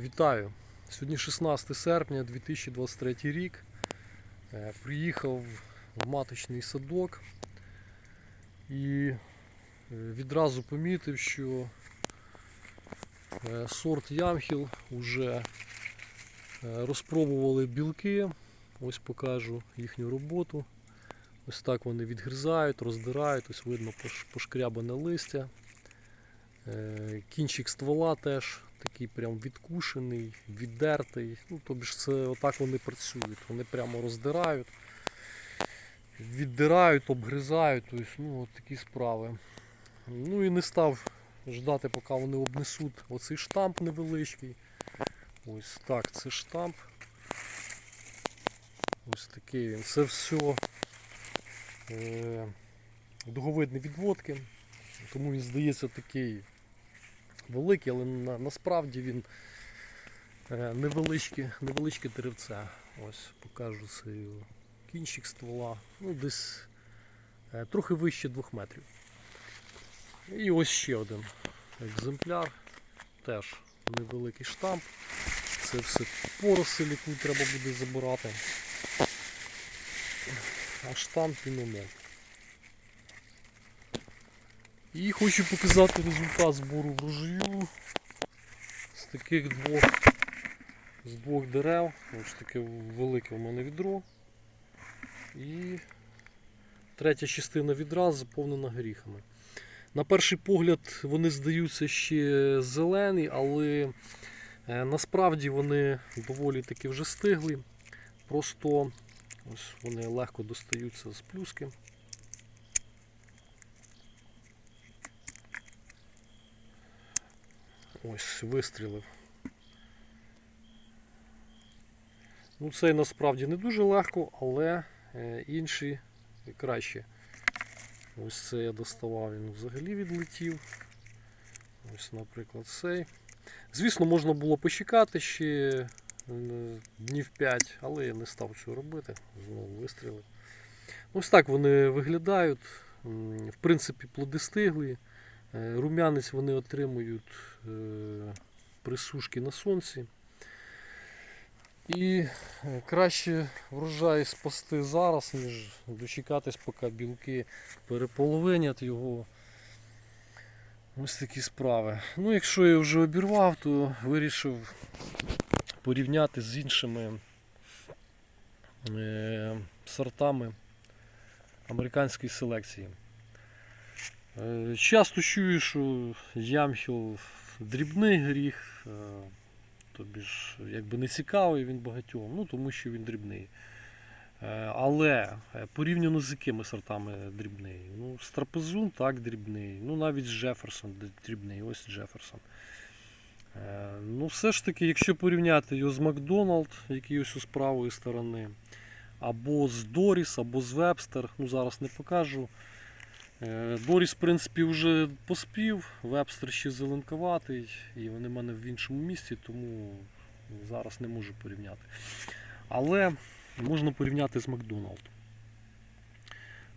Вітаю! Сьогодні 16 серпня 2023 рік. Е, Приїхав в маточний садок і е, відразу помітив, що е, сорт Ямхіл вже розпробували білки. Ось покажу їхню роботу. Ось так вони відгризають, роздирають, ось видно пошкрябане листя. Кінчик ствола теж такий прям відкушений, віддертий. Ну, тобі ж це отак вони працюють. Вони прямо роздирають, віддирають, обгризають. Тобто, ну, от такі справи. Ну і не став ждати, поки вони обнесуть оцей штамп невеличкий. Ось так, це штамп. Ось такий він. Це все е, дуговидні відводки. Тому він здається такий великий, але на, насправді він невеличке, невеличке деревце. Ось покажу це його кінчик ствола. Ну, десь е, трохи вище 2 метрів. І ось ще один екземпляр. Теж невеликий штамп. Це все поросль, яку треба буде забирати. А штамп він оно. І хочу показати результат збору врожаю з таких двох, з двох дерев. Ось таке велике у мене відро. І третя частина відра заповнена горіхами. На перший погляд вони здаються ще зелені, але е, насправді вони доволі таки вже стигли. Просто ось вони легко достаються з плюски. Ось вистрілив. Ну, цей насправді не дуже легко, але е, інші краще. Ось це я доставав, він взагалі відлетів. Ось, наприклад, цей. Звісно, можна було почекати ще е, днів 5, але я не став цього робити. Знову вистрілив. Ось так вони виглядають. В принципі, плоди стиглі. Е, Рум'янець вони отримують при сушці на сонці. І е, краще врожай спасти зараз, ніж дочекатись, поки білки переполовинять його. Ось такі справи. Ну, якщо я вже обірвав, то вирішив порівняти з іншими е, сортами американської селекції. Е, Часто чую, що ямхіл дрібний гріх, е, тобі ж якби не цікавий він багатьом, ну тому що він дрібний. Е, Але е, порівняно з якими сортами дрібний? Ну, Страпезун так дрібний, ну навіть Джеферсон дрібний, ось Джеферсон. Ну, все ж таки, якщо порівняти його з Макдоналд, який ось з правої сторони, або з Доріс, або з Вебстер, ну зараз не покажу. Е, Доріс, в принципі, вже поспів, Вебстер ще зеленкуватий, і вони в мене в іншому місці, тому зараз не можу порівняти. Але можна порівняти з Макдоналд.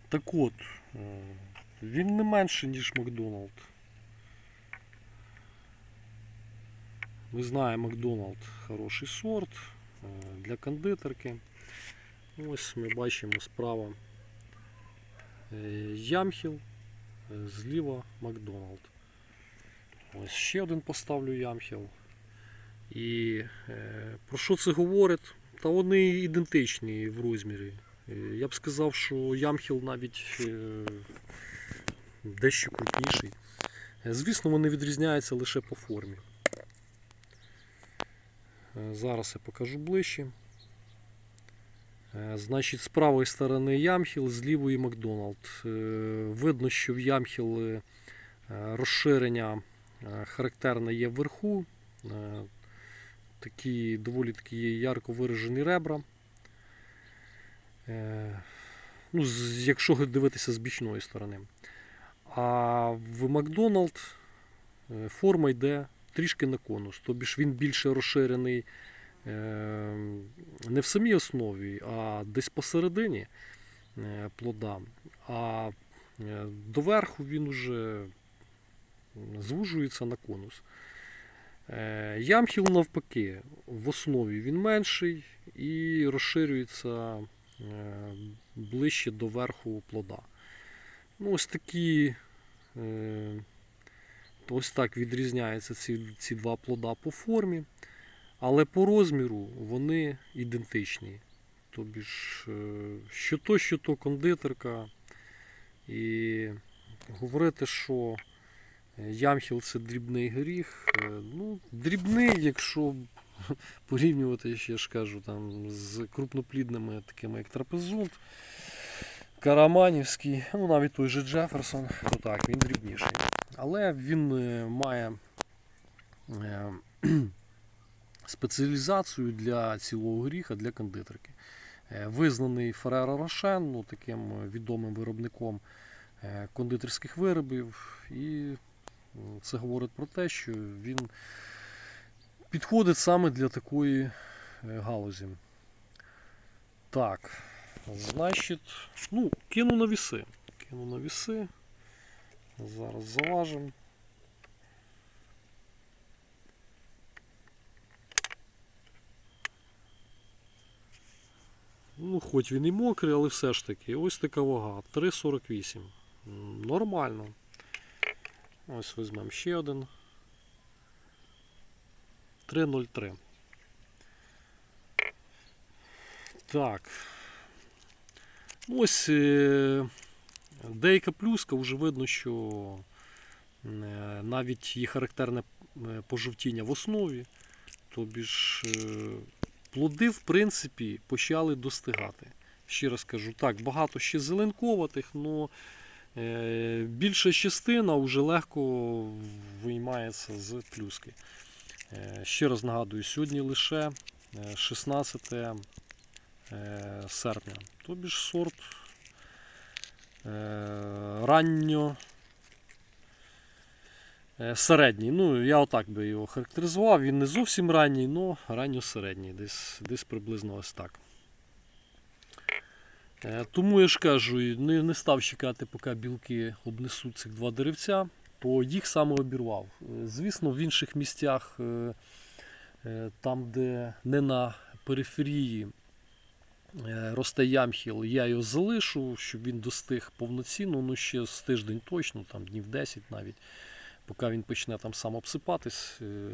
Так от, е, він не менше, ніж Макдоналд. Ми знаємо, Макдоналд хороший сорт е, для кондитерки. Ось ми бачимо справа Ямхіл, е, зліва Макдоналд. Ось ще один поставлю Ямхіл. І е, про що це говорить? Та вони ідентичні в розмірі. Е, Я б сказав, що Ямхіл навіть е, дещо крупніший. Е, Звісно, вони відрізняються лише по формі. Е, Зараз я покажу ближче. Е, Значить, з правої сторони Ямхіл, з лівої Макдоналд. Е, Видно, що в Ямхіл е, розширення характерне є вверху. Такі доволі такі ярко виражені ребра. Ну, якщо дивитися з бічної сторони. А в Макдоналд форма йде трішки на конус. Тобі ж він більше розширений не в самій основі, а десь посередині е, плода. А е, доверху він уже звужується на конус. Е, Ямхіл навпаки, в основі він менший і розширюється ближче до верху плода. Ну, ось такі. Ось так відрізняються ці, ці два плода по формі, але по розміру вони ідентичні. Тобі ж, е, що то, що то кондитерка. І говорити, що ямхіл це дрібний горіх. е, Ну, дрібний, якщо порівнювати, ще ж кажу, там, з крупноплідними, такими як трапезунт, Караманівський, ну навіть той же Джеферсон, то так, він дрібніший. Але він е, має е, спеціалізацію для цілого горіха, для кондитерки. Е, Визнаний Ферреро Рошен, ну, таким відомим виробником е, кондитерських виробів. І це говорить про те, що він підходить саме для такої е, галузі. Так, значить, ну, кину на віси. Кину на віси. Зараз заважимо. Ну, хоч він і мокрий, але все ж таки. Ось така вага. 3,48. Нормально. Ось візьмемо ще один. 3,03. Так. Ну, Ось е, деяка плюска, вже видно, що е, навіть є характерне е, пожовтіння в основі. Тобі ж плоди, в принципі, почали достигати. Ще раз кажу, так, багато ще зеленковатих, але більша частина вже легко виймається з плюски. Е, Ще раз нагадую, сьогодні лише е, 16 е, серпня. Тобі ж сорт е, ранньо е, середній. Ну, я отак би його характеризував. Він не зовсім ранній, але ранньо середній. Десь, десь приблизно ось так. Е, Тому я ж кажу, не, не став чекати, поки білки обнесуть цих два деревця, то їх саме обірвав. Е, Звісно, в інших місцях, е, е, там, де не на периферії е, росте ямхіл, я його залишу, щоб він достиг повноцінно, ну ще з тиждень точно, там днів 10 навіть, поки він почне там сам обсипатись. Е,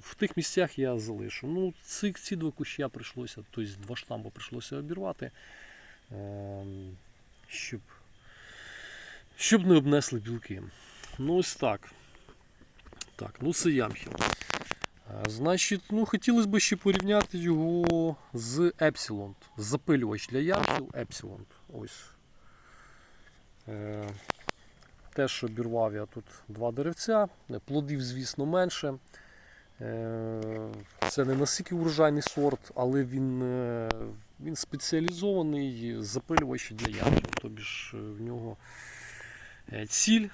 В тих місцях я залишу. Ну, ці, ці два куща прийшлося, тобто два штамби прийшлося обірвати, ем, щоб, щоб не обнесли білки. Ну, ось так. Так, ну це ямхіл. Е, Значить, ну хотілося б ще порівняти його з Епсилон. Запилювач для ямхіл Епсилон. Ось. Е, Теж обірвав я тут два деревця. Е, Плодів, звісно, менше. Е, Це не настільки урожайний сорт, але він, е, він спеціалізований запилювач для ямхіл. Тобі ж в нього ціль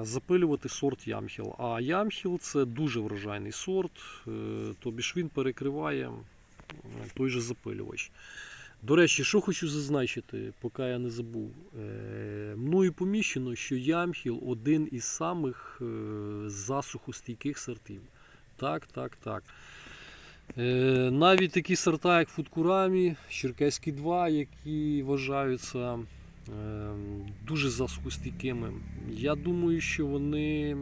запилювати сорт ямхіл. А ямхіл це дуже врожайний сорт, тобі ж він перекриває той же запилювач. До речі, що хочу зазначити, поки я не забув. Е, мною поміщено, що ямхіл один із самих е, засухостійких сортів. Так, так, так. Е, навіть такі сорта, як Фудкурамі, Черкеський 2, які вважаються дуже засухостійкими. Я думаю, що вони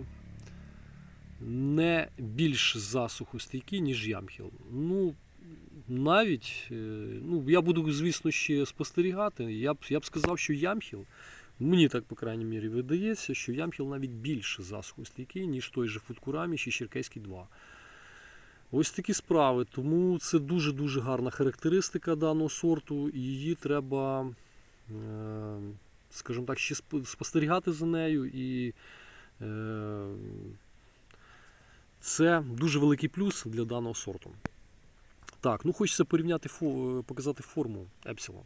не більш засухостійкі, ніж ямхіл. Ну, навіть, е, ну, я буду, звісно, ще спостерігати. Я б, я б сказав, що ямхіл, мені так, по крайній мірі, видається, що ямхіл навіть більш засухостійкий, ніж той же Фудкурамі чи Черкеський 2. Ось такі справи. Тому це дуже-дуже гарна характеристика даного сорту, її треба, е, скажімо так, ще спостерігати за нею. І е, це дуже великий плюс для даного сорту. Так, ну хочеться порівняти показати форму Epsilon.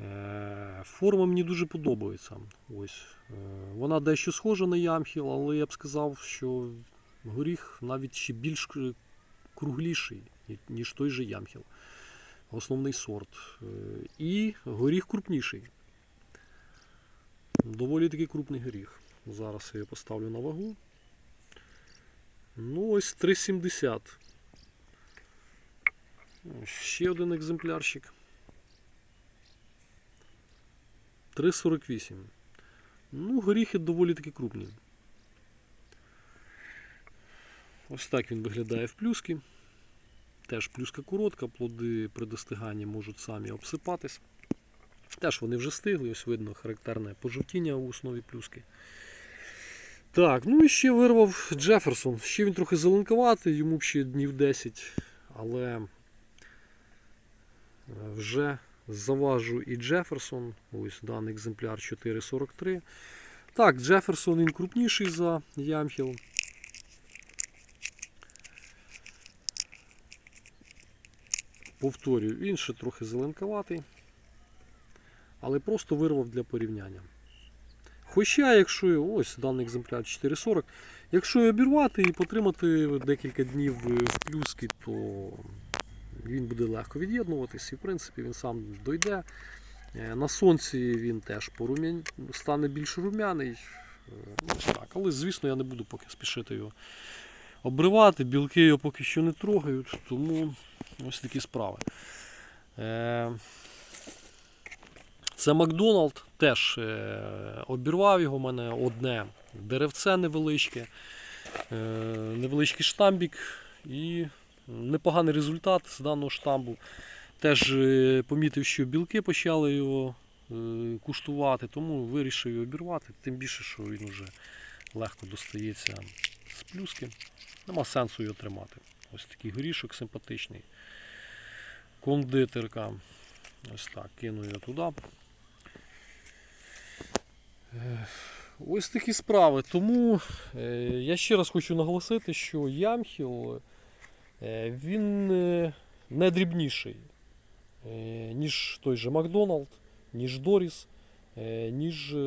Е, Форма мені дуже подобається. Ось. Е, Вона дещо схожа на ямхіл, але я б сказав, що горіх навіть ще більш кругліший, ніж той же ямхіл. Основний сорт. Е, І горіх крупніший. Доволі таки крупний горіх. Зараз я його поставлю на вагу. Ну, ось 3,70. Ще один екземплярчик. 3,48. Ну, горіхи доволі таки крупні. Ось так він виглядає в плюски. Теж плюска коротка, плоди при достиганні можуть самі обсипатись. Теж вони вже стигли, ось видно характерне пожовтіння у основі плюски. Так, ну і ще вирвав Джеферсон. Ще він трохи зеленкуватий, йому ще днів 10, але вже заважу і Джеферсон. Ось даний екземпляр 4,43. Так, Джеферсон він крупніший за Ямхіл. Повторюю, він ще трохи зеленкуватий, але просто вирвав для порівняння. Хоча, якщо ось даний екземпляр 4,40, якщо його обірвати і потримати декілька днів в плюски, то він буде легко від'єднуватись і в принципі він сам дойде. Е, На сонці він теж порум'ян... стане більш рум'яний. Е, ну, так. Але, звісно, я не буду поки спішити його обривати. Білки його поки що не трогають, тому ось такі справи. Е, Це Макдоналд теж обірвав його. У мене одне деревце невеличке, невеличкий штамбік і непоганий результат з даного штамбу. Теж е, помітив, що білки почали його е, куштувати, тому вирішив його обірвати. Тим більше, що він вже легко достається з плюски. Нема сенсу його тримати. Ось такий горішок симпатичний. Кондитерка. Ось так, кину його туди. Е, Ось такі справи. Тому я ще раз хочу наголосити, що Ямхіл він е, не дрібніший, е, ніж той же Макдоналд, ніж Доріс, е, ніж е,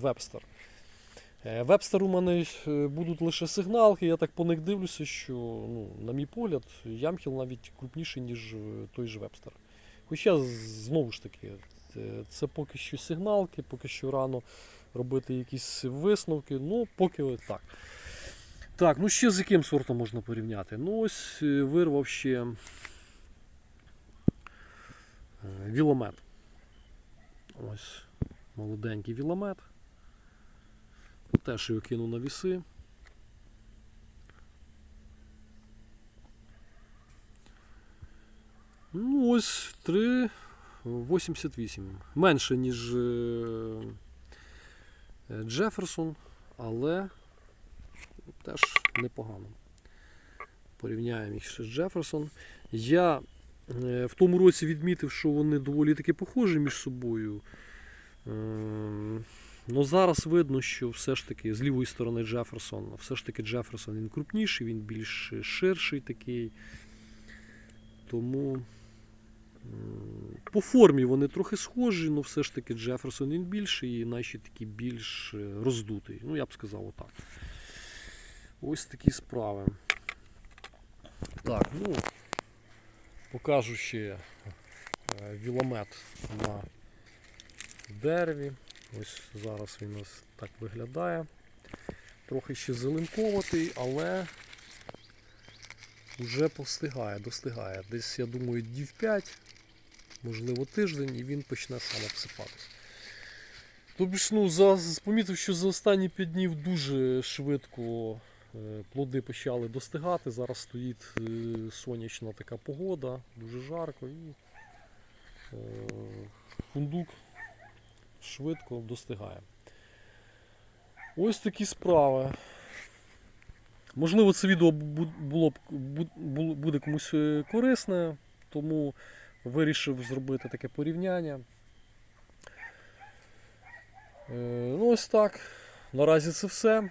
Вебстер. Е, Вебстер у мене е, будуть лише сигналки, я так по них дивлюся, що, ну, на мій погляд, Ямхіл навіть крупніший, ніж е, той же Вебстер. Хоча, знову ж таки, е, це поки що сигналки, поки що рано робити якісь висновки, ну, поки так. Так, ну ще з яким сортом можна порівняти? Ну, ось е, вирвав ще е, віломет. Ось молоденький віломет. Теж його кинув на віси. Ну, ось 3,88. Менше, ніж е, Джеферсон, але теж непогано. Порівняємо їх ще з Джеферсон. Я е, в тому році відмітив, що вони доволі таки похожі між собою. Ем, Ну зараз видно, що все ж таки з лівої сторони Джеферсон, все ж таки Джеферсон він крупніший, він більш ширший такий. Тому по формі вони трохи схожі, але все ж таки Джеферсон він більший і наші такі більш е, роздутий. Ну, я б сказав отак. Ось такі справи. Так, ну покажу ще е, віломет на дереві. Ось зараз він у нас так виглядає. Трохи ще зеленковатий, але вже постигає, достигає. Десь, я думаю, днів 5, можливо, тиждень, і він почне сам обсипатись. Тобі ж, ну, за, помітив, що за останні 5 днів дуже швидко плоди почали достигати. Зараз стоїть е, сонячна така погода, дуже жарко і е, фундук швидко достигає. Ось такі справи. Можливо, це відео було буде комусь е, корисне, тому вирішив зробити таке порівняння. Е, Ну, ось так. Наразі це все.